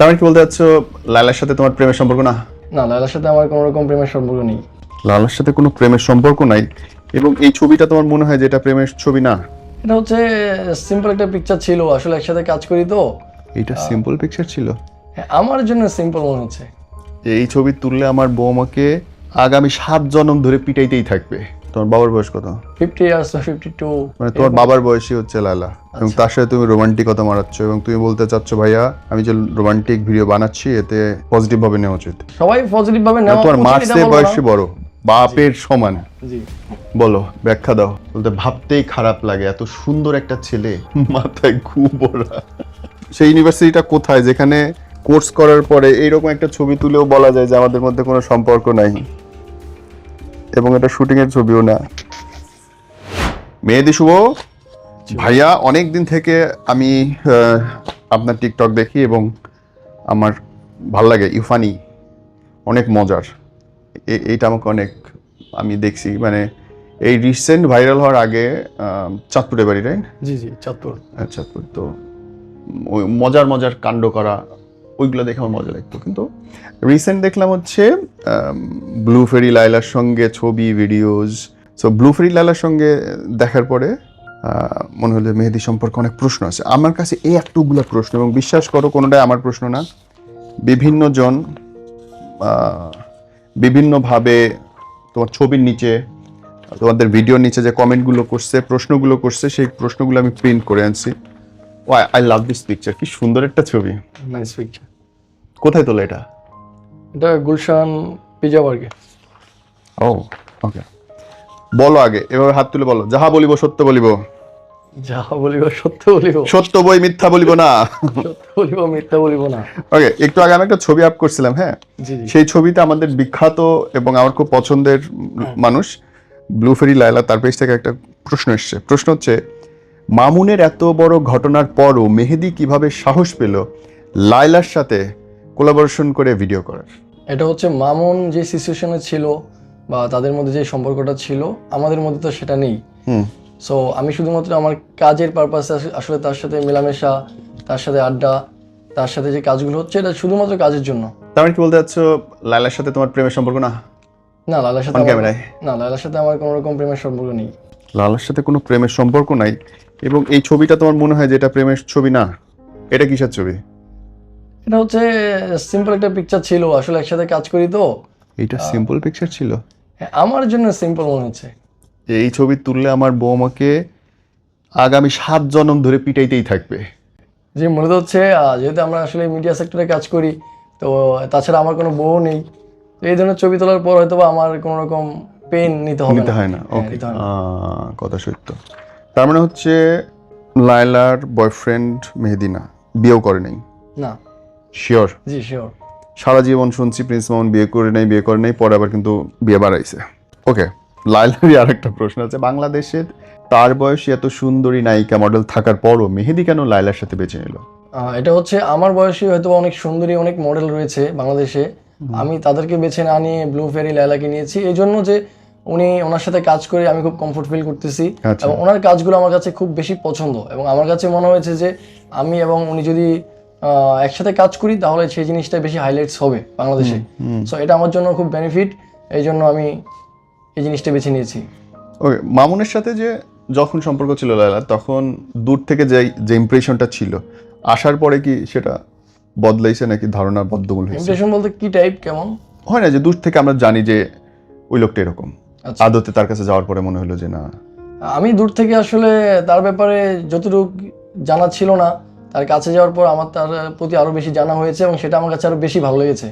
তার মানে কি বলতে চাচ্ছ? লালার সাথে তোমার প্রেমের সম্পর্ক না? না লালার সাথে আমার কোনো রকম প্রেমের সম্পর্ক নেই। লালার সাথে কোনো প্রেমের সম্পর্ক নাই? এবং এই ছবিটা তোমার মনে হয় যে এটা প্রেমের ছবি না? এটা হচ্ছে সিম্পল একটা পিকচার ছিল আসলে একসাথে কাজ করি তো। এটা সিম্পল পিকচার ছিল? হ্যাঁ, আমার জন্য সিম্পল মনে হচ্ছে। যে এই ছবি তুললে আমার বৌমাকে আগামী সাত জন্ম ধরে পিটাইতেই থাকবে। তোমার বাবার বয়স কত? ফিফটি ইয়ার্স ফিফটি টু মানে তোমার বাবার বয়সী হচ্ছে লালা। এবং তার সাথে তুমি রোমান্টিকতা মারাচ্ছ এবং তুমি বলতে চাচ্ছ ভাইয়া আমি যে রোমান্টিক ভিডিও বানাচ্ছি এতে পজিটিভ ভাবে নেওয়া উচিত। সবাই পজিটিভ ভাবে নেওয়া তোমার মার চেয়ে বলব বড়। বাপের সমান। বলো ব্যাখ্যা দাও। বলতে ভাবতেই খারাপ লাগে এত সুন্দর একটা ছেলে মাথায় ঘু ভরা। সেই ইউনিভার্সিটিটা কোথায়? যেখানে কোর্স করার পরে এইরকম একটা ছবি তুলেও বলা যায় যে আমাদের মধ্যে কোনো সম্পর্ক নাই। এবং এটা শুটিং এর ছবিও না। মেহেদি শুভ ভাইয়া অনেক দিন থেকে আমি আপনার টিকটক দেখি এবং আমার ভালো লাগে ইউফানি অনেক মজার। এইটা আমাকে অনেক আমি দেখছি মানে এই রিসেন্ট ভাইরাল হওয়ার আগে চাঁদপুরে বাড়ি রাইট জি জি চাঁদপুর। চাঁদপুর তো মজার মজার কাণ্ড করা ওইগুলো দেখে আমার মজা লাগতো। কিন্তু রিসেন্ট দেখলাম হচ্ছে ব্লু ফেরি লাইলার সঙ্গে ছবি ভিডিওস সো ব্লু ফেরি লাইলার সঙ্গে দেখার পরে মনে হলো মেহেদি সম্পর্কে অনেক প্রশ্ন আছে। আমার কাছে এই একটুগুলো প্রশ্ন এবং বিশ্বাস করো কোনোটাই আমার প্রশ্ন না। বিভিন্ন জন বিভিন্নভাবে তোমার ছবির নিচে, তোমাদের ভিডিওর নিচে যে কমেন্টগুলো করছে, প্রশ্নগুলো করছে, সেই প্রশ্নগুলো আমি প্রিন্ট করে আনছি। ও আই লাভ দিস পিকচার কি সুন্দর একটা ছবি। নাইস পিকচার কোথায় তোলে এটা? এটা গুলশান পিজা বার্গে। ও ওকে বলো আগে এভাবে হাত তুলে বলো। যাহা বলিব সত্য বলিব। যা বলিব সত্য বলিব। সত্য বই মিথ্যা বলিব না। সত্য বলিব মিথ্যা বলিব না। ওকে একটু আগে আমি একটা ছবি আপ করছিলাম হ্যাঁ? সেই ছবিতে আমাদের বিখ্যাত এবং আমার খুব পছন্দের মানুষ ব্লু ফেরি লায়লা তার পেজ থেকে একটা প্রশ্ন এসছে। প্রশ্ন হচ্ছে মামুনের এত বড় ঘটনার পরও মেহেদি কীভাবে সাহস পেল? লায়লার সাথে কোলাবোরেশন করে ভিডিও করার এটা হচ্ছে মামুন যে সিচুয়েশনে ছিল বা তাদের মধ্যে যে সম্পর্কটা ছিল আমাদের মধ্যে তো সেটা নেই। সো আমি শুধুমাত্র আমার কাজের পারপাসে আসলে তার সাথে মেলামেশা তার সাথে আড্ডা তার সাথে যে কাজগুলো হচ্ছে এটা শুধুমাত্র কাজের জন্য। তার মানে কি বলতে চাচ্ছ লায়লার সাথে তোমার প্রেমের সম্পর্ক না? না লালার সাথে ক্যামেরায় না লালার সাথে আমার কোনো রকম প্রেমের সম্পর্ক নেই। লালার সাথে কোনো প্রেমের সম্পর্ক নাই এবং এই ছবিটা তোমার মনে হয় যে এটা প্রেমের ছবি না? এটা কিসের ছবি? এটা হচ্ছে সিম্পল একটা পিকচার ছিল আসলে একসাথে কাজ করি তো। এটা সিম্পল পিকচার ছিল? হ্যাঁ, আমার জন্য সিম্পল মনে হচ্ছে। যে এই ছবি তুললে আমার বৌমাকে আগামী সাত জনম ধরে পিটাইতেই থাকবে। যে মূলত হচ্ছে আহ, যেহেতু আমরা আসলে মিডিয়া সেক্টরে কাজ করি তো তাছাড়া আমার কোনো বউ নেই তো এই ধরনের ছবি তোলার পর হয়তো বা আমার কোনো রকম পেন নিতে হবে নিতে হয় না হ্যাঁ, ওকে নিতে হয় না। কথা সত্য। তার মানে হচ্ছে লায়লার বয়ফ্রেন্ড মেহেদিনা বিয়েও করে নাই? না। শিওর জি শিওর সারা জীবন শুনছি প্রিন্স মামুন বিয়ে করে নাই বিয়ে করে নাই পরে আবার কিন্তু বিয়ে বাড়াইছে। ওকে লাইলারই আরেকটা প্রশ্ন আছে। বাংলাদেশের তার বয়সী এত সুন্দরী নায়িকা মডেল থাকার পরও মেহেদি কেন লাইলার সাথে বেছে নিল? এটা হচ্ছে আমার বয়সী হয়তো অনেক সুন্দরী অনেক মডেল রয়েছে বাংলাদেশে। আমি তাদেরকে বেছে না নিয়ে ব্লু ফেরি লাইলাকে নিয়েছি। এই জন্য যে উনি ওনার সাথে কাজ করে আমি খুব কমফোর্ট ফিল করতেছি। আচ্ছা। এবং ওনার কাজগুলো আমার কাছে খুব বেশি পছন্দ। এবং আমার কাছে মনে হয়েছে যে আমি এবং উনি যদি একসাথে কাজ করি তাহলে সেই জিনিসটা বেশি হাইলাইটস হবে বাংলাদেশে। সো এটা আমার জন্য খুব বেনিফিট এই জন্য আমি এই জিনিসটা বেছে নিয়েছি। ওকে মামুনের সাথে যে যখন সম্পর্ক ছিল লায়লা তখন দূর থেকে যে যে ইমপ্রেশনটা ছিল আসার পরে কি সেটা বদলাইছে নাকি ধারণা বদ্ধমূল হয়েছে? ইমপ্রেশন বলতে কি টাইপ কেমন? হয় না যে দূর থেকে আমরা জানি যে ওই লোকটা এরকম। আচ্ছা। আদতে তার কাছে যাওয়ার পরে মনে হলো যে না। আমি দূর থেকে আসলে তার ব্যাপারে যতটুকু জানা ছিল না তার কাছে যাওয়ার পর আমার তার প্রতি আরও বেশি জানা হয়েছে এবং সেটা আমার কাছে আরও বেশি ভালো লেগেছে।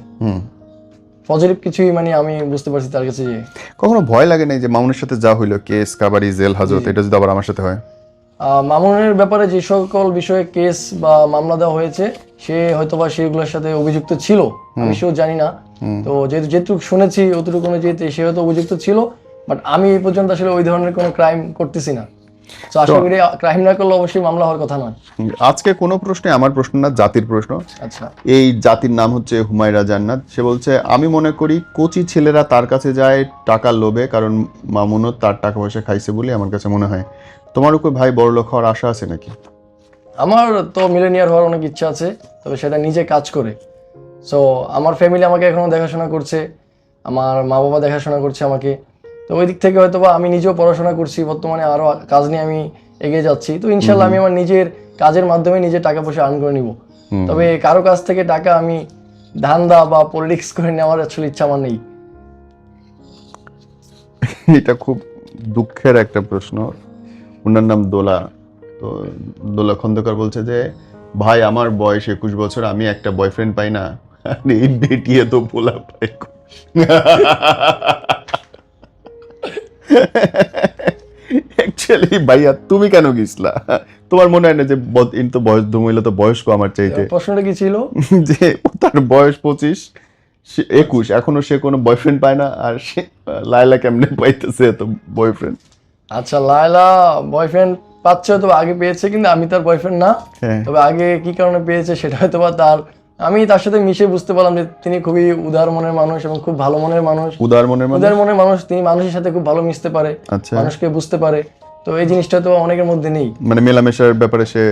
পজিটিভ কিছুই মানে আমি বুঝতে পারছি তার কাছে যে কখনো ভয় লাগে নাই যে মামুনের সাথে যা হইল কেস কাবারি জেল হাজত এটা যদি আবার আমার সাথে হয়? মামুনের ব্যাপারে যে সকল বিষয়ে কেস বা মামলা দেওয়া হয়েছে সে হয়তোবা সেগুলোর সাথে অভিযুক্ত ছিল আমি সেও জানি না। তো যেহেতু যেটুকু শুনেছি অতটুকু অনুযায়ী সে হয়তো অভিযুক্ত ছিল বাট আমি এই পর্যন্ত আসলে ওই ধরনের কোনো ক্রাইম করতেছি না। তো আশা করি ক্রাইম না করলে অবশ্যই মামলা হওয়ার কথা নয়। আজকে কোনো প্রশ্নে আমার প্রশ্ন না জাতির প্রশ্ন। আচ্ছা। এই জাতির নাম হচ্ছে হুমায়রা জান্নাত। সে বলছে আমি মনে করি কোচি ছেলেরা তার কাছে যায় টাকার লোভে কারণ মামুনও তার টাকা পয়সা খাইছে বলে আমার কাছে মনে হয়। তোমার উপর ভাই বড় লোক হওয়ার আশা আছে নাকি? আমার তো মিলেনিয়ার হওয়ার অনেক ইচ্ছা আছে তবে সেটা নিজে কাজ করে। সো আমার ফ্যামিলি আমাকে এখনও দেখাশোনা করছে আমার মা বাবা দেখাশোনা করছে আমাকে। তো ওই দিক থেকে হয়তো বা আমি নিজেও পড়াশোনা করছি বর্তমানে আরও কাজ নিয়ে আমি এগিয়ে যাচ্ছি। তো ইনশাল্লাহ আমি আমার নিজের কাজের মাধ্যমে নিজের টাকা পয়সা আর্ন করে নিব। তবে কারও কাছ থেকে টাকা আমি ধান্দা বা পলিটিক্স করে নেওয়ার আসলে ইচ্ছা আমার নেই। এটা খুব দুঃখের একটা প্রশ্ন। ওনার নাম দোলা। তো দোলা খন্দকার বলছে যে ভাই আমার বয়স একুশ বছর আমি একটা বয়ফ্রেন্ড পাই না। বেটিয়ে তো পোলা পাই অ্যাকচুয়ালি ভাইয়া তুমি কেন গেছলা তোমার মনে হয় না যে ইনি তো বয়স মহিলা তো বয়স্ক আমার চাইতে? প্রশ্নটা কি ছিল? যে তার বয়স পঁচিশ সে- একুশ এখনও সে কোনো বয়ফ্রেন্ড পায় না আর সে লায়লা কেমনে পাইতেছে এত বয়ফ্রেন্ড আচ্ছা লায়লা বয়ফ্রেন্ড পাচ্ছে হয়তো আগে পেয়েছে কিন্তু আমি তার বয়ফ্রেন্ড না। হ্যাঁ। তবে আগে কি কারণে পেয়েছে সেটা হয়তো বা তার আমি তার সাথে মিশে বুঝতে পারলাম যে তিনি খুবই উদার মনের মানুষ এবং খুব ভালো মনের মানুষ। উদার মনের মানে উদার মনের মানুষ তিনি মানুষের সাথে খুব ভালো মিশতে পারে আচ্ছা। মানুষকে বুঝতে পারে। তো এই জিনিসটা তো অনেকের মধ্যে নেই। মানে মেলামেশার ব্যাপারে সে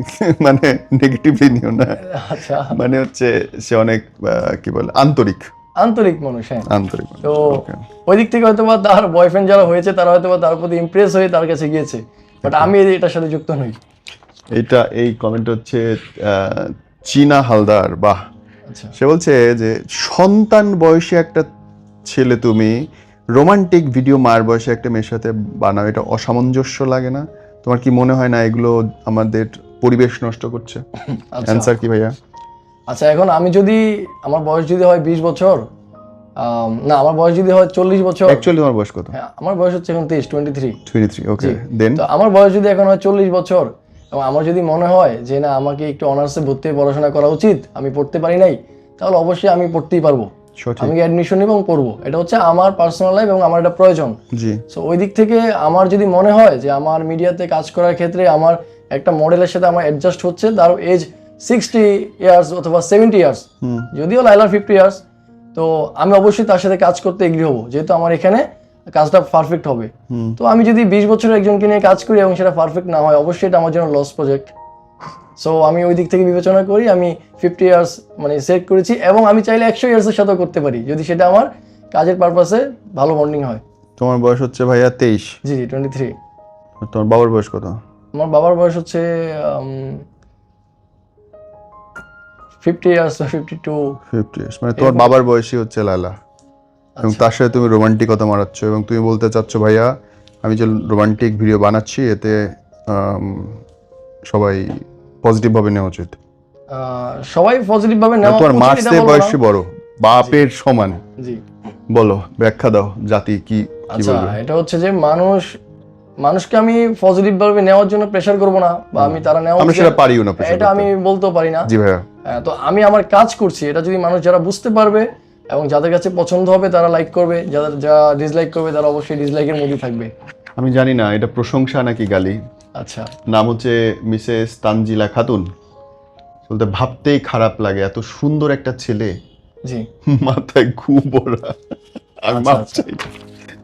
মানে নেগেটিভলি নিও না? আচ্ছা। মানে হচ্ছে সে অনেক কি বলে আন্তরিক। আন্তরিক মানুষ হ্যাঁ। আন্তরিক তো ওই দিক থেকে হয়তো বা তার বয়ফ্রেন্ড যারা হয়েছে তারা হয়তো বা তার প্রতি ইমপ্রেস হয়ে তার কাছে গিয়েছে। বাট আমি এটার সাথে যুক্ত নই। এটা এই কমেন্ট হচ্ছে চীনা হালদার বাহ। আচ্ছা। সে বলছে যে সন্তান বয়সী একটা ছেলে তুমি রোমান্টিক ভিডিও মার বয়সে একটা মেয়ের সাথে বানাও এটা অসামঞ্জস্য লাগে না? তোমার কি মনে হয় না এগুলো আমাদের পরিবেশ নষ্ট করছে? আচ্ছা। অ্যান্সার কি ভাইয়া? আচ্ছা এখন আমি যদি আমার বয়স যদি হয় বিশ বছর না আমার বয়স যদি হয় চল্লিশ বছর। অ্যাকচুয়ালি তোমার বয়স কত? হ্যাঁ, আমার বয়স হচ্ছে এখন তেইশ twenty three twenty three okay then তো আমার বয়স যদি এখন হয় চল্লিশ বছর এবং আমার যদি মনে হয় যে না আমাকে একটু অনার্সে ভর্তি পড়াশোনা করা উচিত আমি পড়তে পারি নাই তাহলে অবশ্যই আমি পড়তেই পারব। আমি অ্যাডমিশন নিব এবং পড়ব। এটা হচ্ছে আমার পার্সোনাল লাইফ এবং আমার এটা প্রয়োজন। জি। সো ওই দিক থেকে আমার যদি মনে হয় যে আমার মিডিয়াতে কাজ করার ক্ষেত্রে আমার একটা মডেলের সাথে আমার অ্যাডজাস্ট হচ্ছে তার এজ সিক্সটি ইয়ার্স অথবা সেভেন্টি ইয়ার্স যদিও লাইলার ফিফটি ইয়ার্স তো আমি অবশ্যই তার সাথে কাজ করতে এগ্রি হব। যেহেতু আমার এখানে কাজটা পারফেক্ট হবে। তো আমি যদি বিশ বছরের একজনকে নিয়ে কাজ করি এবং সেটা পারফেক্ট না হয় অবশ্যই এটা আমার জন্য লস প্রজেক্ট সো আমি ওই দিক থেকে বিবেচনা করি আমি ফিফটি ইয়ার্স মানে সেট করেছি এবং আমি চাইলে একশো ইয়ার্সের সাথেও করতে পারি যদি সেটা আমার কাজের পারপাসে ভালো বন্ডিং হয়। তোমার বয়স হচ্ছে ভাইয়া তেইশ। জি জি টোয়েন্টি থ্রি তোমার বাবার বয়স কত? আমার বাবার বয়স হচ্ছে fifty years fifty two fifty years মানে তোমার বাবার বয়সই হচ্ছে লালা। এবং তার সাথে তুমি রোমান্টিকতা মারাচ্ছ এবং তুমি বলতে চাচ্ছ ভাইয়া আমি যে রোমান্টিক ভিডিও বানাচ্ছি এতে আম, সবাই পজিটিভ ভাবে নেওয়া উচিত। সবাই পজিটিভ ভাবে নেওয়া তোমার মার চেয়ে বলব বড় বাপের সমান। জি। বলো ব্যাখ্যা দাও জাতি কি আচ্ছা এটা হচ্ছে যে মানুষ মানুষকে আমি পজিটিভ ভাবে নেওয়ার জন্য প্রেশার করব না বা আমি তারা নেওয়া আমরা উচিত- সেটা পারিও না এটা আমি বলতেও পারি না। জি ভাইয়া। হ্যাঁ, তো আমি আমার কাজ করছি এটা যদি মানুষ যারা বুঝতে পারবে এবং যাদের কাছে পছন্দ হবে তারা লাইক করবে যাদের যা ডিসলাইক করবে তারা অবশ্যই ডিসলাইকের মধ্যে থাকবে। আমি জানি না এটা প্রশংসা নাকি গালি? আচ্ছা। নাম হচ্ছে মিসেস তানজিলা খাতুন। বলতে ভাবতেই খারাপ লাগে এত সুন্দর একটা ছেলে। জি। মাথায় ঘু ভরা। আমি আচ্ছা, মাপ আচ্ছা। চাই।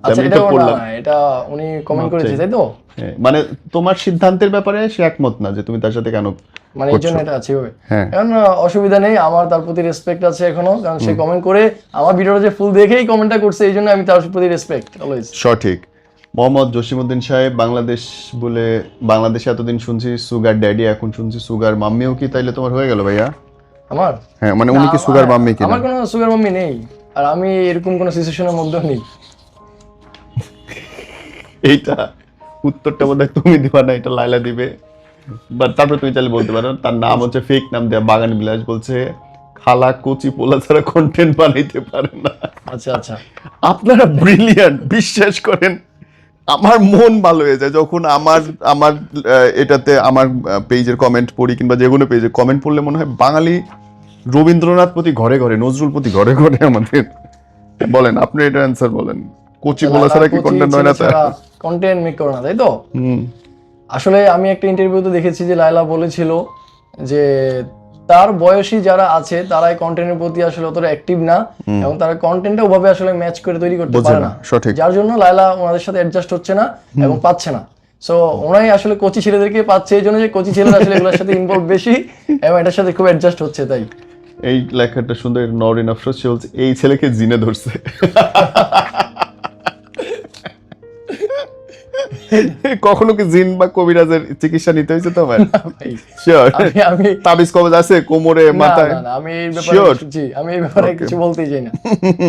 আচ্ছা এটা এটা উনি কমেন্ট করেছে তাই তো? হ্যাঁ, মানে তোমার সিদ্ধান্তের ব্যাপারে সে একমত না যে তুমি তার সাথে কেন মানে এই জন্য এটা আছে হ্যাঁ। এখন অসুবিধা নেই আমার তার প্রতি রেসপেক্ট আছে এখনও কারণ সে কমেন্ট করে আমার ভিডিওটা যে ফুল দেখেই কমেন্টটা করছে এই জন্য আমি তার প্রতি রেসপেক্ট অলওয়েজ সঠিক। মোহাম্মদ জসিমউদ্দিন সাহেব বাংলাদেশ বলে বাংলাদেশে এতদিন শুনছি সুগার ড্যাডি এখন শুনছি সুগার মাম্মিও কি? তাইলে তোমার হয়ে গেল ভাইয়া? আমার? হ্যাঁ মানে উনি কি সুগার মাম্মি কিনা? আমার কোনো সুগার মাম্মি নেই আর আমি এরকম কোনো সিচুয়েশনের মধ্যেও নেই। এইটা উত্তরটা বোধহয় তুমি দিবা না এটা লাইলা দিবে। বাট তারপর তুমি চাইলে বলতে পারো তার নাম হচ্ছে ফেক নাম দেয়া বাগান বিলাস বলছে খালা কচি পোলা ছাড়া কন্টেন্ট বানাইতে পারে না। আচ্ছা আচ্ছা। আপনারা ব্রিলিয়ান্ট বিশ্বাস করেন আমার মন ভালো হয়ে যায় যখন আমার আমার এটাতে আমার পেজের কমেন্ট পড়ি কিংবা যে কোনো পেজে কমেন্ট পড়লে মনে হয় বাঙালি রবীন্দ্রনাথ প্রতি ঘরে ঘরে নজরুল প্রতি ঘরে ঘরে আমাদের বলেন আপনি এটা অ্যান্সার বলেন। কচি পোলা ছাড়া কি কন্টেন্ট হয় না কন্টেন্ট মেক করো না তাই তো? হুম। আসলে আমি একটা ইন্টারভিউতে দেখেছি যে লাইলা বলেছিল যে তার বয়সী যারা আছে তারা এই কন্টেন্টের প্রতি আসলে অতটা অ্যাক্টিভ না এবং তারা কন্টেন্টটা ওভাবে আসলে ম্যাচ করে তৈরি করতে পারে না। সঠিক। যার জন্য লায়লা ওনাদের সাথে অ্যাডজাস্ট হচ্ছে না এবং পাচ্ছে না। সো ওনাই আসলে কোচি ছেলেদেরকে পাচ্ছে এই জন্য যে কোচি ছেলেরা আসলে এগুলোর সাথে ইনভলভ বেশি এবং এটার সাথে খুব অ্যাডজাস্ট হচ্ছে তাই। এই লেখাটা সুন্দর নরিন আফরোজ সে বলছে এই ছেলেকে জিনে ধরছে। কখনো কি জিন বা কবিরাজের চিকিৎসা নিতে হয়েছে তোমার? শিওর আমি তাবিজ কবজ আছে কোমরে মাথায়? আমি এই ব্যাপারে জি আমি এই ব্যাপারে কিছু বলতেই চাই না।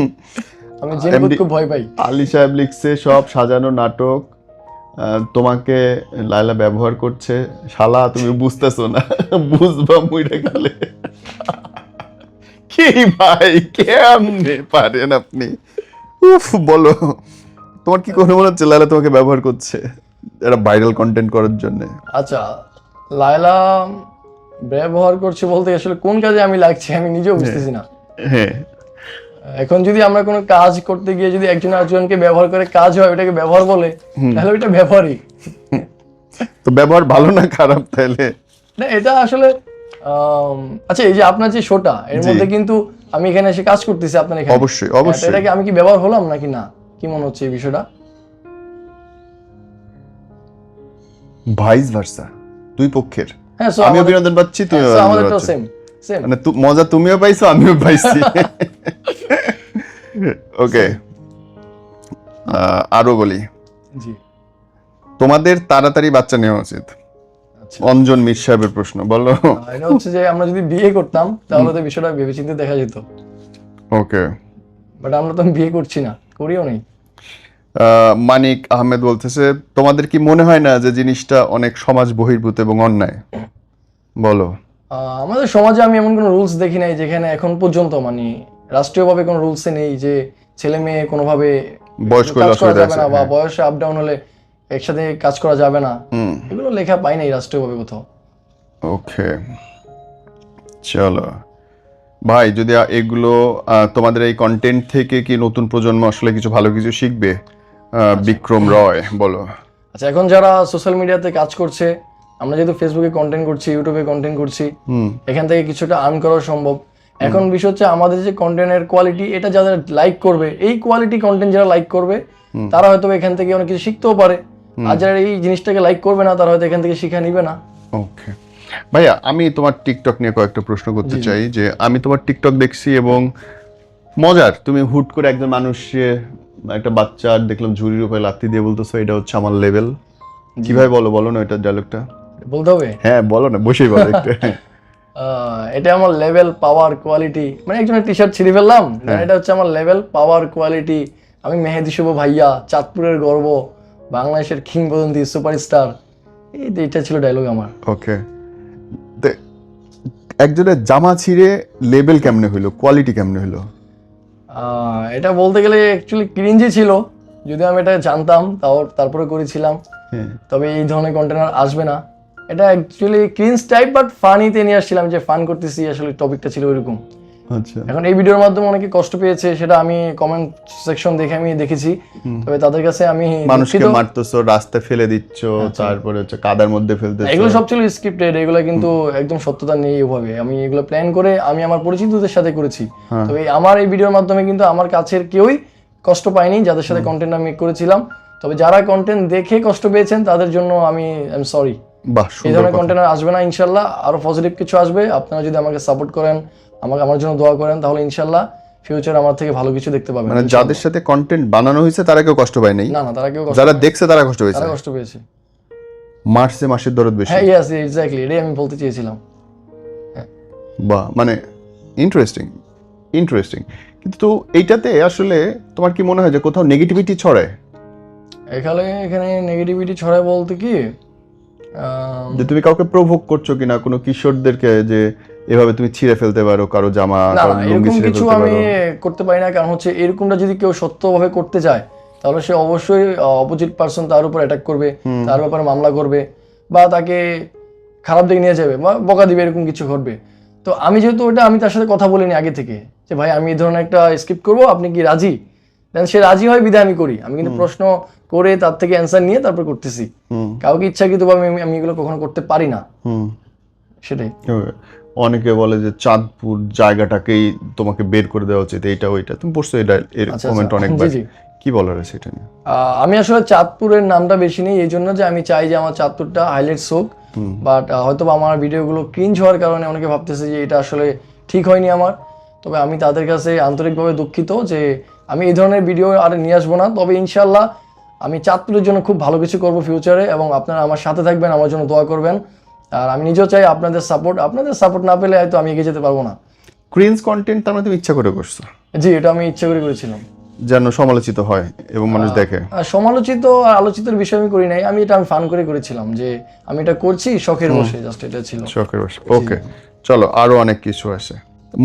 আমি জেনে খুব ভয় পাই। আলী সাহেব লিখছে সব সাজানো নাটক তোমাকে লাইলা ব্যবহার করছে। শালা তুমি বুঝতেছো না। বুঝবা মুইরা গেলে। কি ভাই কেমনে পারেন আপনি? উফ বলো। তোমার কি কোনো মনে হচ্ছে লাইলা তোমাকে ব্যবহার করছে? একটা ভাইরাল কন্টেন্ট করার জন্য। আচ্ছা লায়লা ব্যবহার করছে বলতে আসলে কোন কাজে আমি লাগছি আমি নিজেও বুঝতেছি না। হ্যাঁ এখন যদি আমরা কোনো কাজ করতে গিয়ে যদি একজন আরেকজনকে ব্যবহার করে কাজ হয় ওটাকে ব্যবহার বলে তাহলে ওইটা ব্যবহারই। তো ব্যবহার ভালো না খারাপ তাহলে? না এটা আসলে আচ্ছা এই যে আপনার যে শোটা এর মধ্যে কিন্তু আমি এখানে এসে কাজ করতেছি আপনার এখানে। অবশ্যই হ্যাঁ, অবশ্যই। এটাকে আমি কি ব্যবহার হলাম নাকি না? কি মনে হচ্ছে এই বিষয়টা? ভাইস ভার্সা দুই পক্ষের। হ্যাঁ আমিও বিনোদন পাচ্ছি হ্যাঁ, তুমিও আমাদেরটাও সেম সেম মানে মজা তুমিও পাইছো আমিও পাইছি। ওকে আরও বলি। জি। তোমাদের তাড়াতাড়ি বাচ্চা নেওয়া উচিত। আচ্ছা। অঞ্জন মির সাহেবের প্রশ্ন বলো। এটা হচ্ছে যে আমরা যদি বিয়ে করতাম তাহলে তো বিষয়টা ভেবেচিন্তে দেখা যেত। ওকে বাট আমরা তো বিয়ে করছি না করিও নেই। মানিক আহমেদ বলতেছে তোমাদের কি মনে হয় না যে জিনিসটা অনেক সমাজ বহির্ভূত এবং অন্যায়? বলো। আমাদের সমাজে আমি এমন কোনো রুলস দেখি নাই যেখানে এখন পর্যন্ত মানে রাষ্ট্রীয়ভাবে কোনো রুলসে নেই যে ছেলে মেয়ে কোনোভাবে বয়স্ক করা যাবে না বা হ্যাঁ। বয়সে আপ ডাউন হলে একসাথে কাজ করা যাবে না। এগুলো লেখা পাই নাই রাষ্ট্রীয়ভাবে কোথাও। ওকে। চলো। ভাই যদি এগুলো তোমাদের এই কন্টেন্ট থেকে কি নতুন প্রজন্ম আসলে কিছু ভালো কিছু শিখবে? বিক্রম রয় বলো। আচ্ছা এখন যারা সোশ্যাল মিডিয়াতে কাজ করছে আমরা যেহেতু ফেসবুকে কন্টেন্ট করছি ইউটিউবে কন্টেন্ট করছি এখান থেকে কিছুটা আর্ন করা সম্ভব। এখন বিষয় হচ্ছে আমাদের যে কন্টেন্টের কোয়ালিটি এটা যাদের লাইক করবে এই কোয়ালিটি কন্টেন্ট যারা লাইক করবে তারা হয়তো এখান থেকে অনেক কিছু শিখতেও পারে। আর যারা এই জিনিসটাকে লাইক করবে না তারা হয়তো এখান থেকে শিখা নিবে না। ওকে। ভাইয়া আমি তোমার টিকটক নিয়ে কয়েকটা প্রশ্ন করতে চাই যে আমি তোমার টিকটক দেখছি এবং মজার তুমি হুট করে একজন মানুষকে একটা বাচ্চা দেখলাম ঝুড়ির উপরে লাত্তি দিয়ে বলতেছো এটা হচ্ছে আমার লেভেল কীভাবে বলো? বলো না এটা ডায়লগটা বলতে হবে? হ্যাঁ বলো না বসেই বলো একটু। এটা আমার লেভেল পাওয়ার কোয়ালিটি মানে একজনের টি শার্ট ছিঁড়ে ফেললাম এটা হচ্ছে আমার লেভেল পাওয়ার কোয়ালিটি আমি মেহেদি শুভ ভাইয়া চাঁদপুরের গর্ব বাংলাদেশের কিংবদন্তি সুপারস্টার এই এটা ছিল ডায়লগ আমার। ওকে একজনের জামা ছিঁড়ে লেভেল কেমনে হইল? কোয়ালিটি কেমনে হইল? এটা বলতে গেলে অ্যাকচুয়ালি ক্রিঞ্জি ছিল। যদি আমি এটা জানতাম তাও তারপরে করেছিলাম। হ্যাঁ। তবে এই ধরনের কন্টেনার আসবে না। এটা অ্যাকচুয়ালি ক্রিঞ্জ টাইপ বাট ফানিতে নিয়ে আসছিলাম যে ফান করতেছি আসলে টপিকটা ছিল ওইরকম। আচ্ছা। এখন এই ভিডিওর মাধ্যমে অনেকে কষ্ট পেয়েছে সেটা আমি কমেন্ট সেকশন দেখে আমি দেখেছি। তবে তাদের কাছে আমি মানুষকে মারতেছো রাস্তায় ফেলে দিচ্ছ তারপরে হচ্ছে কাদার মধ্যে ফেলতেছো। এগুলো সব ছিল স্ক্রিপ্টেড এগুলো কিন্তু একদম সত্যতা নেই ওভাবে আমি এগুলো প্ল্যান করে আমি আমার পরিচিতদের সাথে করেছি। হ্যাঁ। তবে আমার এই ভিডিওর মাধ্যমে কিন্তু আমার কাছের কেউই কষ্ট পায়নি যাদের সাথে কন্টেন্ট আমি করেছিলাম। তবে যারা কন্টেন্ট দেখে কষ্ট পেয়েছেন তাদের জন্য আমি আই এম সরি বাহ এই ধরনের। কন্টেন্ট আসবে না ইনশাল্লাহ আরও পজিটিভ কিছু আসবে। আপনারা যদি আমাকে সাপোর্ট করেন আমাকে আমার জন্য দোয়া করেন তাহলে ইনশাল্লাহ ফিউচার আমার থেকে ভালো কিছু দেখতে পাবেন। মানে যাদের সাথে কন্টেন্ট বানানো হয়েছে তারা কেউ কষ্ট পায় নাই? না না তারা কেউ কষ্ট যারা দেখছে তারা কষ্ট পেয়েছে। তারা কষ্ট পেয়েছে। মার্চে মাসের দরদ বেশি। হ্যাঁ ইয়াস এক্স্যাক্টলি এটাই আমি বলতে চেয়েছিলাম। বাহ মানে ইন্টারেস্টিং ইন্টারেস্টিং কিন্তু এইটাতে আসলে তোমার কি মনে হয় যে কোথাও নেগেটিভিটি ছড়ায়? এখানে এখানে নেগেটিভিটি ছড়ায় বলতে কি যে তুমি কাউকে প্রভোগ করছ কিনা কোনো কিশোরদেরকে যে এভাবে তুমি ছিঁড়ে ফেলতে পারো কারও জামা কারও লুঙ্গি ছিঁড়ে কিছু আমি করতে পারি না কারণ হচ্ছে এরকমটা যদি কেউ সত্যভাবে করতে চায় তাহলে সে অবশ্যই অপোজিট পার্সন তার উপর অ্যাটাক করবে তার ব্যাপারে মামলা করবে বা তাকে খারাপ দিকে নিয়ে যাবে বা বকা দিবে এরকম কিছু ঘটবে। তো আমি যেহেতু ওটা আমি তার সাথে কথা বলিনি আগে থেকে যে ভাই আমি এই ধরনের একটা স্ক্রিপ্ট করব আপনি কি রাজি? দেন সে রাজি হয় বিধায় আমি করি। আমি কিন্তু প্রশ্ন করে তার থেকে অ্যান্সার নিয়ে তারপর করতেছি। কাউকে ইচ্ছাকৃতভাবে আমি আমি এগুলো কখনো করতে পারি না। হুম। সেটাই। অনেকে বলে যে চাঁদপুর জায়গাটাকেই তোমাকে বের করে দেওয়া উচিত এইটা ওইটা। তুমি পড়ছো এটা এর আচ্ছা, কমেন্ট আচ্ছা। অনেকবার। জি, জি। কি বলার আছে এটা নিয়ে? আমি আসলে চাঁদপুরের নামটা বেশি নেই এই জন্য যে আমি চাই যে আমার চাঁদপুরটা হাইলাইটস হোক। বাট হয়তো আমার ভিডিওগুলো ক্রিঞ্জ হওয়ার কারণে অনেকে ভাবতেছে যে এটা আসলে ঠিক হয়নি আমার। তবে আমি তাদের কাছে আন্তরিকভাবে দুঃখিত যে আমি এই ধরনের ভিডিও আর নিয়ে আসব না। তবে ইনশাল্লাহ আমি চাঁদপুরের জন্য খুব ভালো কিছু করব ফিউচারে এবং আপনারা আমার সাথে থাকবেন আমার জন্য দোয়া করবেন। আর আমি নিজেও চাই আপনাদের সাপোর্ট আপনাদের সাপোর্ট না পেলে হয়তো আমি এগিয়ে যেতে পারব না। ক্রিন্স কন্টেন্ট তার মানে তুমি ইচ্ছা করে করছ? জি এটা আমি ইচ্ছা করে করেছিলাম। যেন সমালোচিত হয় এবং মানুষ দেখে। সমালোচিত আর আলোচিতের বিষয় আমি করি নাই। আমি এটা আমি ফান করে করেছিলাম যে আমি এটা করছি শখের বসে জাস্ট এটা ছিল। শখের বসে। ওকে চলো আরও অনেক কিছু আছে।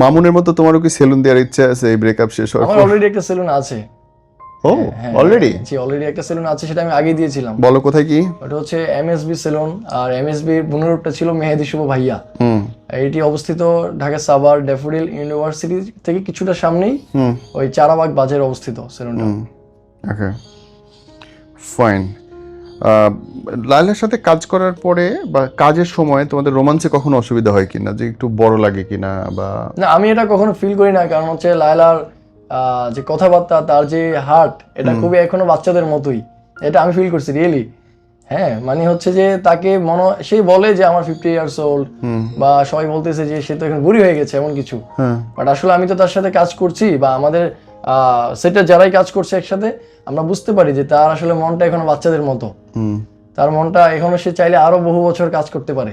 মামুনের মতো তোমারও কি সেলুন দেওয়ার ইচ্ছা আছে? এই ব্রেকআপ শেষ হওয়ার আমার? অলরেডি একটা সেলুন আছে। ও হ্যাঁ, অলরেডি জি অলরেডি একটা সেলুন আছে সেটা আমি আগে দিয়েছিলাম। বলো কোথায় কি? ওটা হচ্ছে এমএসবি সেলুন আর এমএসবি বুনুরটা ছিল মেহেদি শুভ ভাইয়া। হুম। এটি অবস্থিত ঢাকা সাভার ড্যাফোডিল ইউনিভার্সিটি থেকে কিছুটা সামনেই ওই চারাবাগ বাজারে অবস্থিত সেলুনটা ওকে ফাইন লাইলার সাথে কাজ করার পরে বা কাজের সময় তোমাদের রোমান্সে কখনো অসুবিধা হয় কিনা? যে একটু বড় লাগে কিনা বা না আমি এটা কখনো ফিল করি না কারণ হচ্ছে লায়লার আহ, যে কথাবার্তা তার যে হার্ট এটা খুবই এখনও বাচ্চাদের মতোই। এটা আমি ফিল করছি রিয়েলি হ্যাঁ মানে হচ্ছে যে তাকে মনে সে বলে যে আমার ফিফটি ইয়ার্স ওল্ড বা সবাই বলতেছে যে সে তো এখন বুড়ি হয়ে গেছে এমন কিছু। হ্যাঁ। বাট আসলে আমি তো তার সাথে কাজ করছি বা আমাদের সেটা যারাই কাজ করছে একসাথে আমরা বুঝতে পারি যে তার আসলে মনটা এখনও বাচ্চাদের মতো। তার মনটা এখনও সে চাইলে আরও বহু বছর কাজ করতে পারে।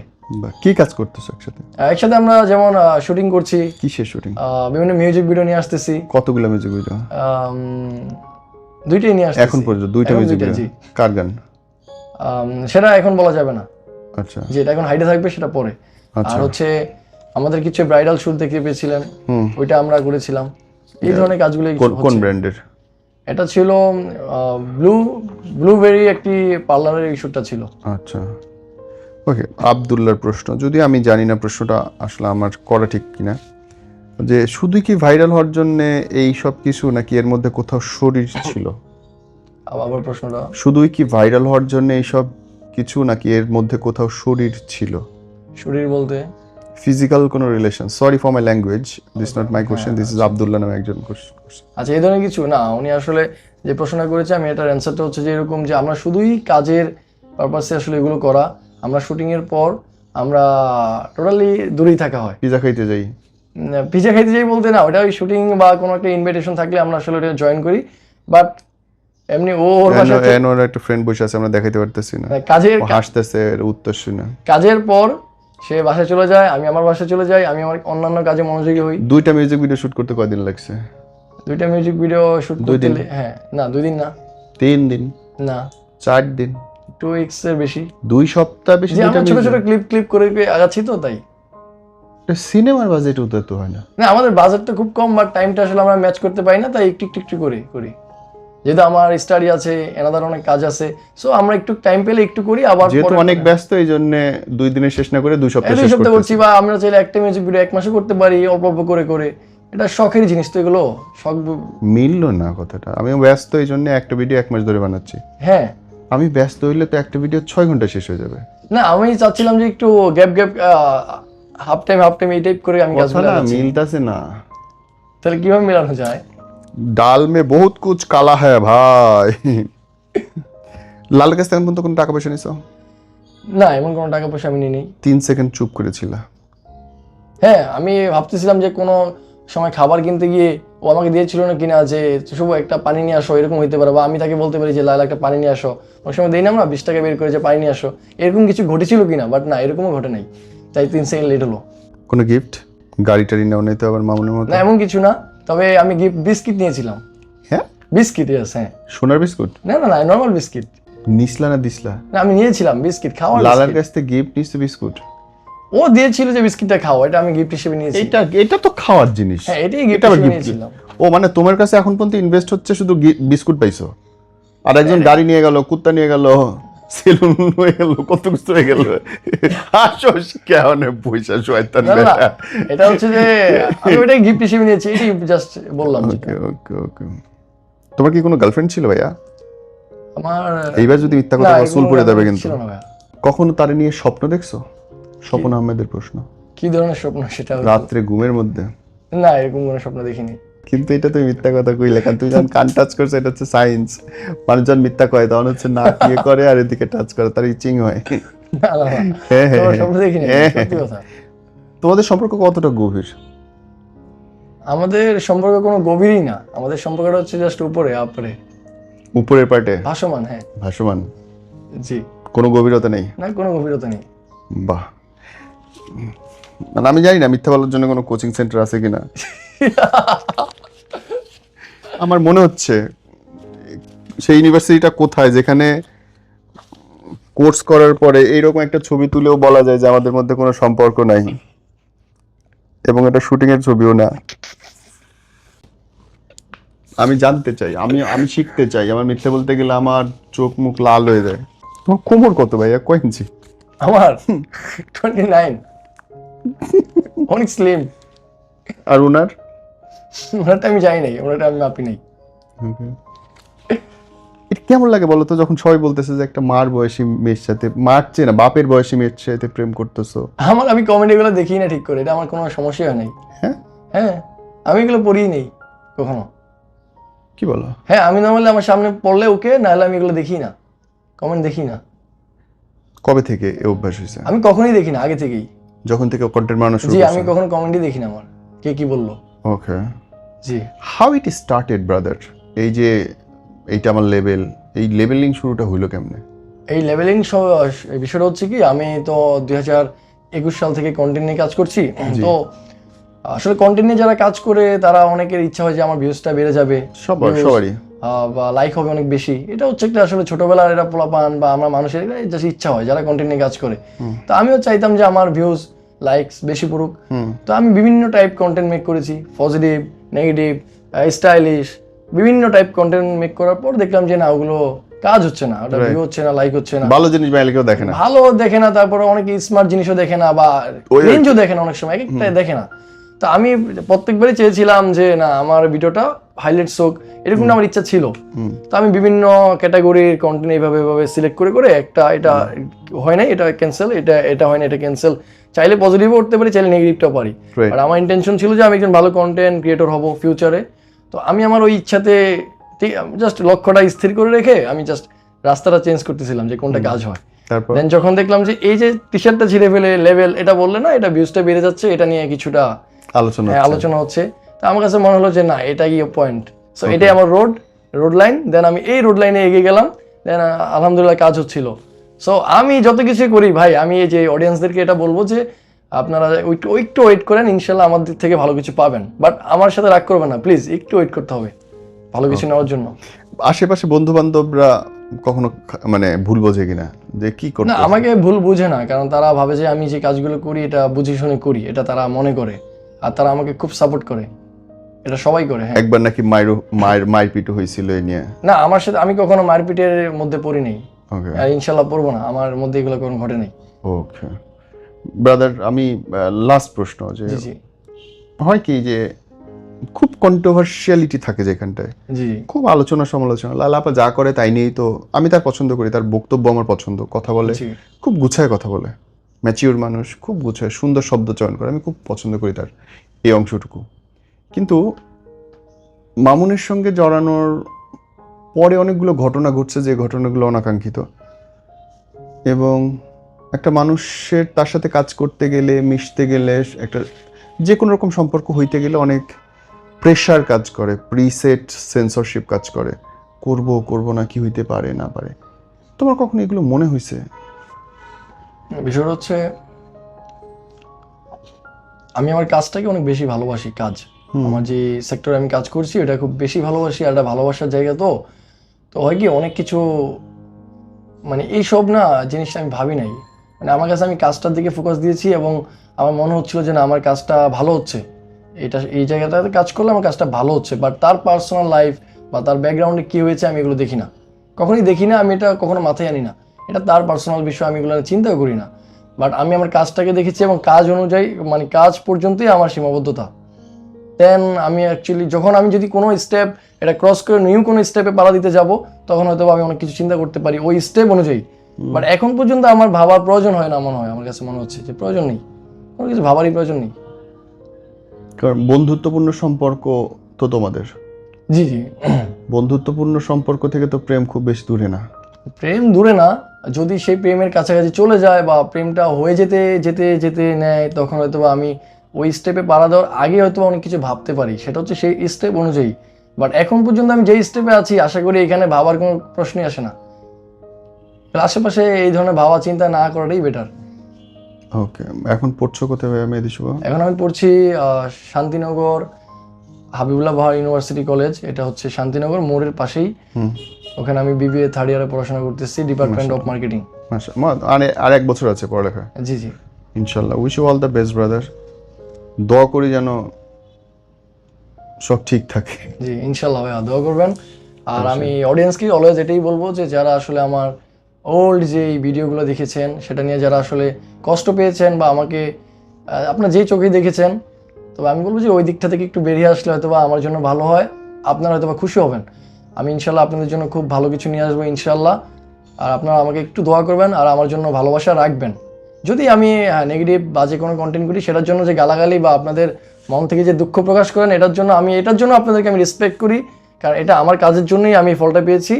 কি কাজ করতেছো একসাথে? একসাথে আমরা যেমন শুটিং করছি। কিসের শুটিং বিভিন্ন মিউজিক ভিডিও নিয়ে আসতেছি। কতগুলো মিউজিক ভিডিও দুইটাই নিয়ে আসতেছি। এখন পর্যন্ত দুইটা মিউজিক ভিডিও কার গান? সেটা এখন বলা যাবে না। আচ্ছা। যে এটা এখন হাইডে থাকবে সেটা পরে। আচ্ছা। আর হচ্ছে আমাদের কিছু ব্রাইডাল শুট দেখতে পেয়েছিলেন। ওইটা আমরা করেছিলাম। এই ধরনের কাজগুলো কোন কোন ব্র্যান্ডের এটা ছিল ব্লু ব্লুবেরি একটি পার্লারের ইস্যুটা ছিল। আচ্ছা। ওকে আবদুল্লার প্রশ্ন। যদি আমি জানি না প্রশ্নটা আসলে আমার করা ঠিক কিনা। যে শুধু কি ভাইরাল হওয়ার জন্য এই সব কিছু নাকি এর মধ্যে কোথাও শরীর ছিল? আবার প্রশ্নটা। শুধুই কি ভাইরাল হওয়ার জন্য এই সব কিছু নাকি এর মধ্যে কোথাও শরীর ছিল? শরীর বলতে? ফিজিক্যাল কোনো relation sorry for my language this not my question this is Abdullah নামে একজন আচ্ছা এই ধরনের কিছু? না উনি আসলে যে প্রশ্নটা করেছে আমি এটার অ্যান্সারটা হচ্ছে যে এরকম যে আমরা শুধুই কাজের পারপাসে আসলে এগুলো করা। আমরা শুটিং এর পর আমরা টোটালি দূরেই থাকা হয়। পিজা খাইতে যাই। পিজা খাইতে যাই বলতে না ওটা ওই শুটিং বা কোনো একটা ইনভিটেশন থাকলে আমরা আসলে ওটা জয়েন করি। বাট এমনি ও ওর বাসাতে এন ওর একটা ফ্রেন্ড বসে আছে আমরা দেখাইতে পারতেছি না। মানে কাজের হাসতেছে এর উত্তর শুনে। কাজের পর সে বাসায় চলে যায় আমি আমার বাসায় চলে যাই আমি আমার অন্যান্য কাজে মনোযোগী হই। দুইটা মিউজিক ভিডিও শুট করতে কয়দিন লাগছে? দুইটা মিউজিক ভিডিও শুট দুই করতে দিন? হ্যাঁ না দুই দিন না। তিন দিন? না। চার দিন? টু উইকস এর বেশি। দুই সপ্তাহ বেশি আমরা ছোট ছোট ক্লিপ ক্লিপ করে আগাচ্ছি তো তাই। সিনেমার বাজেট উত্তর তো হয় না। না আমাদের বাজেটটা খুব কম বাট টাইমটা আসলে আমরা ম্যাচ করতে পারি না তাই একটু একটু একটু করে করি। যেহেতু আমার স্টাডি আছে এনাদার অনেক কাজ আছে সো আমরা একটু টাইম পেলে একটু করি আবার যেহেতু অনেক ব্যস্ত এই জন্য দুই দিনে শেষ না করে দুই সপ্তাহ দুই শেষ সপ্তাহ করছি বা আমরা চাইলে একটা মিউজিক ভিডিও এক মাসে করতে পারি অল্প অল্প করে করে। এটা শখের জিনিস তো এগুলো শখ মিললো না কথাটা। আমি ব্যস্ত এই জন্য একটা ভিডিও এক মাস ধরে বানাচ্ছি। হ্যাঁ। আমি ব্যস্ত হইলে তো একটা ভিডিও ছয় ঘণ্টা শেষ হয়ে যাবে। না আমি চাচ্ছিলাম যে একটু gap gap half time half time এই টাইপ করে আমি কাজগুলো না মিলতাছে না। তাহলে কীভাবে মেলানো যায়? ডাল মে বহুত কুছ কালা হ্যায় ভাই। লাল কাছ থেকে পর্যন্ত কোনো টাকা পয়সা নিছো? না এমন কোনো টাকা পয়সা আমি নিই নেই তিন সেকেন্ড চুপ করেছিল। হ্যাঁ আমি ভাবতেছিলাম যে কোনো সময় খাবার কিনতে গিয়ে ও আমাকে দিয়েছিল না কিনা যে শুভ একটা পানি নিয়ে আসো এরকম হইতে পারে। বা আমি তাকে বলতে পারি যে লাল একটা পানি নিয়ে আসো। ওই সময় দিই না আমরা বিশ টাকা বের করে যে পানি নিয়ে আসো। এরকম কিছু ঘটেছিল কিনা? বাট না এরকমও ঘটে নাই। তাই তিন সেকেন্ড লেট হলো। কোনো গিফট গাড়ি টাড়ি নেও নাই তো আবার মামুনের মতো? না এমন কিছু না। তবে আমি গিফট বিস্কিট নিয়েছিলাম। হ্যাঁ? বিস্কিট ইয়েস হ্যাঁ। সোনার বিস্কুট? না না না নর্মাল বিস্কিট। নিসলা না দিসলা? না আমি নিয়েছিলাম বিস্কিট খাওয়া লালার কাছ থেকে গিফট নিচ্ছে বিস্কুট? ও দিয়েছিল যে বিস্কিটটা খাও এটা আমি গিফট হিসেবে নিয়েছি। এটা এটা তো খাওয়ার জিনিস। হ্যাঁ এটাই গিফট হিসেবে নিয়েছিলাম। ও মানে তোমার কাছে এখন পর্যন্ত ইনভেস্ট হচ্ছে শুধু বিস্কুট পাইছো? আর একজন গাড়ি নিয়ে গেল কুত্তা নিয়ে গেল সেলুন হয়ে গেল কত কিছু হয়ে গেল। হাসোস কেমন পয়সা শয়তান এটা হচ্ছে যে আমি ওটাই গিফট হিসেবে নিয়েছি এটাই জাস্ট বললাম ওকে ওকে ওকে তোমার কি কোনো গার্লফ্রেন্ড ছিল ভাইয়া? আমার এইবার যদি মিথ্যা কথা চুল পড়ে যাবে কিন্তু। কখনো তারে নিয়ে স্বপ্ন দেখছ? স্বপন আহমেদের প্রশ্ন। কি ধরনের স্বপ্ন? সেটা রাত্রে ঘুমের মধ্যে? না এরকম কোনো স্বপ্ন দেখিনি। কিন্তু এটা তুমি মিথ্যা কথা কইলে কারণ তুমি যখন কান টাচ করছ এটা হচ্ছে সায়েন্স মানুষজন মিথ্যা কয় তখন হচ্ছে না ইয়ে করে আর এদিকে টাচ করে তার ইচিং হয়। হ্যাঁ, হ্যাঁ, হ্যাঁ। তোমাদের সম্পর্ক কতটা গভীর? আমাদের সম্পর্ক কোনো গভীরই না। আমাদের সম্পর্কটা হচ্ছে জাস্ট উপরে আপরে উপরের পার্টে? ভাসমান হ্যাঁ। ভাসমান। জি। কোনো গভীরতা নেই? না কোনো গভীরতা নেই। বাহ। মানে আমি জানি না মিথ্যা বলার জন্য কোনো কোচিং সেন্টার আছে কিনা। আমার মনে হচ্ছে সেই ইউনিভার্সিটিটা কোথায় যেখানে কোর্স করার পরে এইরকম একটা ছবি তুলেও বলা যায় যে আমাদের মধ্যে কোনো সম্পর্ক নাই। এবং এটা শুটিং এর ছবিও না। আমি জানতে চাই, আমি আমি শিখতে চাই। আমার মিথ্যে বলতে গেলে আমার চোখ মুখ লাল হয়ে যায়। তোমার কোমর কত ভাইয়া? কয় ইঞ্চি? আমার? টোয়েন্টি নাইন অনেক স্লিম আর ওনার ওনারটা আমি যাই নাই ওনারটা আমি মাপি নাই। এটা কেমন লাগে বলো তো যখন সবাই বলতেছে যে একটা মার বয়সী মেয়ের সাথে মারছে না বাপের বয়সী মেয়ের সাথে প্রেম করতেছো? আমার আমি কমেডিগুলো দেখি না ঠিক করে এটা আমার কোনো সমস্যা হয় নাই। হ্যাঁ? হ্যাঁ আমি এগুলো পড়িই নেই কখনো। কি বলো? হ্যাঁ আমি নর্মালি আমার সামনে পড়লে ওকে নাহলে আমি এগুলো দেখি না। কমেন্ট দেখি না। কবে থেকে এ অভ্যাস হয়েছে? আমি কখনোই দেখি না আগে থেকেই। যখন থেকে কন্টেন্ট বানানো শুরু জি আমি কখনো কমেন্টই দেখি না আমার। কে কি বলল? ওকে জি। হাউ ইট স্টার্টেড ব্রাদার এই যে এইটা আমার লেভেল এই লেভেলিং শুরুটা হইল কেমনে? এই লেভেলিং বিষয়টা হচ্ছে কি আমি তো দুই হাজার একুশ সাল থেকে কন্টেন্ট নিয়ে কাজ করছি। তো আসলে কন্টেন্ট নিয়ে যারা কাজ করে তারা অনেকের ইচ্ছা হয় যে আমার ভিউজটা বেড়ে যাবে সবারই। বা লাইক হবে অনেক বেশি। এটা হচ্ছে একটা আসলে ছোটবেলার এটা পোলাপান বা আমরা মানুষের just ইচ্ছা হয় যারা কন্টেন্ট নিয়ে কাজ করে। তো আমিও চাইতাম যে আমার ভিউজ লাইকস বেশি পড়ুক। তো আমি বিভিন্ন টাইপ কন্টেন্ট মেক করেছি পজিটিভ নেগেটিভ স্টাইলিশ বিভিন্ন টাইপ কন্টেন্ট মেক করার পর দেখলাম যে না ওগুলো কাজ হচ্ছে না ওটা ভিউ হচ্ছে না লাইক হচ্ছে না। ভালো জিনিস বাইরে কেউ দেখে না। ভালো দেখে না তারপরে অনেকে স্মার্ট জিনিসও দেখে না বা রেঞ্জও দেখে না অনেক সময় এক একটা দেখে না। তো আমি প্রত্যেকবারই চেয়েছিলাম যে না আমার ভিডিওটা হাইলাইটস হোক। এরকম না আমার ইচ্ছা ছিল। তো আমি বিভিন্ন ক্যাটাগরির কন্টেন্ট এইভাবে এভাবে সিলেক্ট করে করে একটা এটা হয় না এটা ক্যান্সেল এটা এটা হয় না এটা ক্যান্সেল চাইলে পজিটিভও করতে পারি চাইলে নেগেটিভটাও পারি। আর আমার ইন্টেনশন ছিল যে আমি একজন ভালো কন্টেন্ট ক্রিয়েটর হব ফিউচারে তো আমি আমার ওই ইচ্ছাতে ঠিক জাস্ট লক্ষ্যটা স্থির করে রেখে আমি জাস্ট রাস্তাটা চেঞ্জ করতেছিলাম যে কোনটা কাজ হয়। তারপর? দেন যখন দেখলাম যে এই যে টি শার্টটা ছিঁড়ে ফেলে লেভেল এটা বললে না এটা ভিউজটা বেড়ে যাচ্ছে এটা নিয়ে কিছুটা আলোচনা হ্যাঁ, হচ্ছে। আলোচনা হচ্ছে। তো আমার কাছে মনে হলো যে না এটা গিয়ে পয়েন্ট সো এটাই আমার রোড রোড লাইন দেন আমি এই রোড লাইনে এগিয়ে গেলাম দেন আলহামদুলিল্লাহ কাজ হচ্ছিল। সো আমি যত কিছু করি ভাই আমি এই যে অডিয়েন্সদেরকে এটা বলব যে আপনারা একটু একটু ওয়েট করেন ইনশাল্লাহ আমাদের থেকে ভালো কিছু পাবেন। বাট আমার সাথে রাগ করবেন না প্লিজ একটু ওয়েট করতে হবে ভালো কিছু নেওয়ার জন্য। আশেপাশে বন্ধু বান্ধবরা কখনো মানে ভুল বোঝে কিনা? যে কি করতে না আমাকে ভুল বুঝে না কারণ তারা ভাবে যে আমি যে কাজগুলো করি এটা বুঝে শুনে করি এটা তারা মনে করে। আর তারা আমাকে খুব সাপোর্ট করে। এটা সবাই করে হ্যাঁ। একবার নাকি মায়ের মায়ের মারপিট হয়েছিল এই নিয়ে? না আমার সাথে আমি কখনো মারপিটের মধ্যে পড়ি নাই। ওকে আর ইনশাল্লাহ পড়ব না আমার মধ্যে এগুলো কোনো ঘটে নাই। ওকে ব্রাদার আমি লাস্ট প্রশ্ন যে জি জি। হয় কি যে খুব কন্ট্রোভার্সিয়ালিটি থাকে যেখানটায়। জি খুব আলোচনা সমালোচনা লালাপা যা করে তাই নিয়েই তো আমি তার পছন্দ করি তার বক্তব্য আমার পছন্দ কথা বলে খুব গুছায় কথা বলে। ম্যাচিওর মানুষ খুব গুছায় সুন্দর শব্দ চয়ন করে। আমি খুব পছন্দ করি তার এই অংশটুকু। কিন্তু মামুনের সঙ্গে জড়ানোর পরে অনেকগুলো ঘটনা ঘটছে যে ঘটনাগুলো অনাকাঙ্ক্ষিত। এবং একটা মানুষের তার সাথে কাজ করতে গেলে, মিশতে গেলে, একটা যে কোনো রকম সম্পর্ক হইতে গেলে অনেক প্রেশার কাজ করে প্রিসেট সেন্সরশিপ কাজ করে। করব করব না কি হইতে পারে, না পারে। তোমার কখনো এগুলো মনে হয়েছে বিষয়টা হচ্ছে আমি আমার কাজটাকে অনেক বেশি ভালোবাসি কাজ। আমার যে সেক্টরে আমি কাজ করছি ওটা খুব বেশি ভালোবাসি আর এটা ভালোবাসার জায়গা তো। তো হয় কি অনেক কিছু মানে এইসব না জিনিসটা আমি ভাবি নাই। মানে আমার কাছে আমি কাজটার দিকে ফোকাস দিয়েছি এবং আমার মনে হচ্ছিল যে না আমার কাজটা ভালো হচ্ছে। এটা এই জায়গাটাতে কাজ করলে আমার কাজটা ভালো হচ্ছে বাট তার পার্সোনাল লাইফ বা তার ব্যাকগ্রাউন্ডে কী হয়েছে আমি এগুলো দেখি না। কখনোই দেখি না আমি এটা কখনো মাথায় আনি না। এটা তার পার্সোনাল বিষয় আমি এগুলো চিন্তাও করি না। বাট আমি আমার কাজটাকে দেখেছি এবং কাজ অনুযায়ী মানে কাজ পর্যন্তই আমার সীমাবদ্ধতা। দেন আমি অ্যাকচুয়ালি যখন আমি যদি কোনো স্টেপ এটা ক্রস করে নিউ কোনো স্টেপে পাড়া দিতে যাব তখন হয়তো আমি অনেক কিছু চিন্তা করতে পারি ওই স্টেপ অনুযায়ী। বাট এখন পর্যন্ত আমার ভাবার প্রয়োজন হয় না মনে হয় আমার কাছে মনে হচ্ছে যে প্রয়োজন নেই। কোনো কিছু ভাবারই প্রয়োজন নেই। কারণ বন্ধুত্বপূর্ণ সম্পর্ক তো তোমাদের। জি জি। বন্ধুত্বপূর্ণ সম্পর্ক থেকে তো প্রেম খুব বেশি দূরে না। প্রেম দূরে না যদি সেই প্রেমের কাছাকাছি চলে যায় বা প্রেমটা হয়ে যেতে যেতে যেতে নেয় তখন হয়তো বা আমি ওই স্টেপে পাড়া দেওয়ার আগে হয়তো অনেক কিছু ভাবতে পারি। সেটা হচ্ছে সেই স্টেপ অনুযায়ী। বাট এখন পর্যন্ত আমি যেই স্টেপে আছি আশা করি এখানে ভাবার কোনো প্রশ্নই আসে না। আশেপাশে এই ধরনের ভাবা চিন্তা না করাটাই বেটার ওকে এখন পড়ছো কোথায় মেহেদি শুভ? এখন আমি পড়ছি শান্তিনগর হাবিবুল্লাহ বাহার ইউনিভার্সিটি কলেজ এটা হচ্ছে শান্তিনগর মোড়ের পাশেই। হুম। ওখানে আমি বিবিএ থার্ড ইয়ারে পড়াশোনা করতেছি ডিপার্টমেন্ট অফ মার্কেটিং আরে আর এক বছর আছে পড়ালেখা জি জি। ইনশাল্লাহ wish you all the best brother দোয়া করি যেন সব ঠিক থাকে। জি ইনশাল্লাহ ভাইয়া দোয়া করবেন। আর আমি অডিয়েন্সকে অলওয়েজ এটাই বলব যে যারা আসলে আমার ওল্ড যে ভিডিওগুলো দেখেছেন সেটা নিয়ে যারা আসলে কষ্ট পেয়েছেন বা আমাকে আপনার যেই চোখেই দেখেছেন তবে আমি বলব যে ওই দিকটা থেকে একটু বেরিয়ে আসলে হয়তো বা আমার জন্য ভালো হয়। আপনারা হয়তো বা খুশি হবেন। আমি ইনশাল্লাহ আপনাদের জন্য খুব ভালো কিছু নিয়ে আসব ইনশাল্লাহ। আর আপনারা আমাকে একটু দোয়া করবেন আর আমার জন্য ভালোবাসা রাখবেন। যদি আমি নেগেটিভ বাজে কোনো কন্টেন্ট করি, সেটার জন্য যে গালাগালি বা আপনাদের মন থেকে যে দুঃখ প্রকাশ করেন, এটার জন্য আমি, এটার জন্য আপনাদেরকে আমি রেসপেক্ট করি। কারণ এটা আমার কাজের জন্যই আমি ফলটা পেয়েছি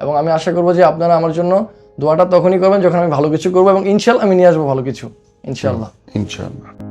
এবং আমি আশা করব যে আপনারা আমার জন্য দোয়াটা তখনই করবেন যখন আমি ভালো কিছু করব এবং ইনশাল্লাহ আমি নিয়ে আসব ভালো কিছু। ইনশাল্লাহ। ইনশাল্লাহ।